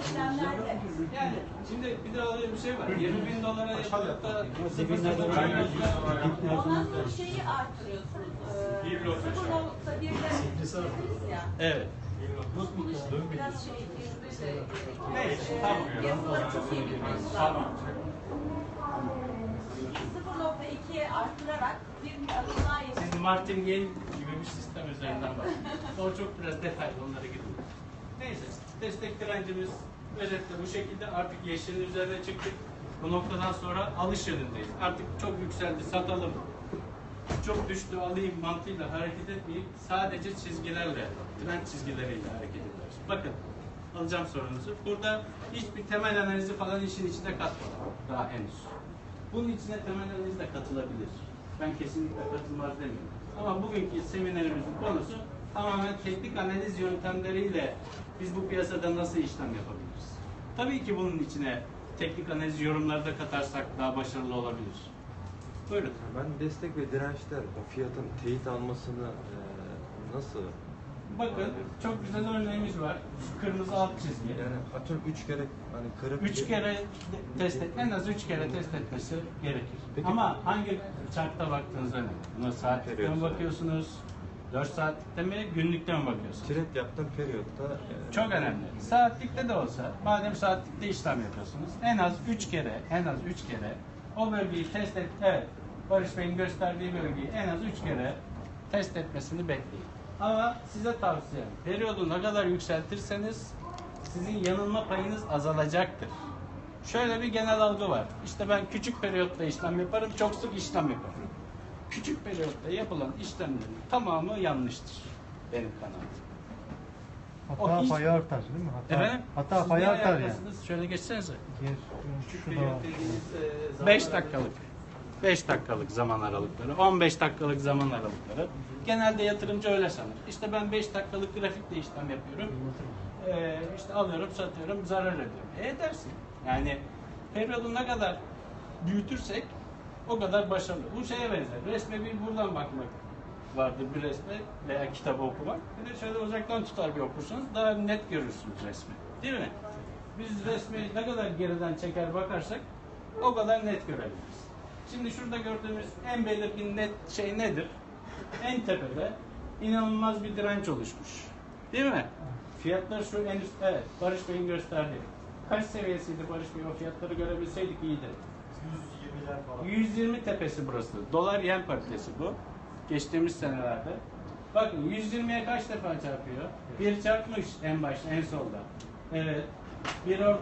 işlemlerde. Yani şimdi bir daha öyle bir şey var. 20 bin dolara yapılıp da. Ondan sonra şeyi arttırıyorsunuz. Ee, 0.1'den dediniz ya. Evet. Biraz şey tecrübe de. Neyse, Ee, tamam. Piyasaları çok iyi bilmeniz lazım. 0.2'ye arttırarak bir adım daha Siz yetiştirmek. martingale gibi bir sistem üzerinden bahsediyorsunuz. O çok biraz detaylı onlara gidiyor. Neyse destek direncimiz özetle bu şekilde artık yeşilin üzerine çıktık. Bu noktadan sonra alış yönündeyiz. Artık çok yükseldi satalım. Çok düştü alayım mantığıyla hareket etmeyip sadece çizgilerle, trend çizgileriyle hareket ediyoruz. Bakın alacağım sorunuzu. Burada hiçbir temel analizi falan işin içine katmadım daha henüz. Bunun içine temel analiz de katılabilir. Ben kesinlikle katılmaz demiyorum. Ama bugünkü seminerimizin konusu tamamen teknik analiz yöntemleriyle biz bu piyasada nasıl işlem yapabiliriz? Tabii ki bunun içine teknik analiz yorumları da katarsak daha başarılı olabilir. Buyurun. Ben destek ve dirençler o fiyatın teyit almasını e, nasıl Bakın çok güzel örneğimiz var. Şu kırmızı alt çizgi. yani atıyorum üç kere hani kırıp Üç kere test et, en az üç kere test etmesi gerekir. Peki. Ama hangi chartta baktığınız önemli. Buna Periyot. bakıyorsunuz? 4 saatlikte mi, günlükte mi bakıyorsunuz? trend yaptığım periyotta e, Çok önemli. Saatlikte de olsa, madem saatlikte işlem yapıyorsunuz, en az 3 kere, en az 3 kere o bölgeyi test et. Evet, Barış Bey'in gösterdiği bölgeyi en az 3 kere test etmesini bekleyin. Ama size tavsiyem, periyodu ne kadar yükseltirseniz sizin yanılma payınız azalacaktır. Şöyle bir genel algı var. İşte ben küçük periyotta işlem yaparım, çok sık işlem yaparım. Küçük periyotta yapılan işlemlerin tamamı yanlıştır benim kanaatim. O Hata hiç- payı artar değil mi? Hata, Efendim? hata Siz payı artar yani. Şöyle geçsenize. Gir, şu da var. 5 dakikalık. 5 dakikalık zaman aralıkları, 15 dakikalık zaman aralıkları. Genelde yatırımcı öyle sanır. İşte ben 5 dakikalık grafikle işlem yapıyorum. Ee, işte alıyorum, satıyorum, zarar ediyorum. E edersin. Yani periyodu ne kadar büyütürsek o kadar başarılı. Bu şeye benzer. Resme bir buradan bakmak vardır bir resme veya kitabı okumak. Bir de şöyle uzaktan tutar bir okursanız daha net görürsünüz resmi. Değil mi? Biz resmi ne kadar geriden çeker bakarsak o kadar net görebiliriz. Şimdi şurada gördüğümüz en belirgin net şey nedir? En tepede inanılmaz bir direnç oluşmuş. Değil mi? Fiyatlar şu en üst, evet Barış Bey'in gösterdiği. Kaç seviyesiydi Barış Bey? O fiyatları görebilseydik iyiydi. 120 tepesi burası. Dolar yen paritesi bu. Geçtiğimiz senelerde. Bakın 120'ye kaç defa çarpıyor? Bir çarpmış en başta, en solda. Evet. Bir orada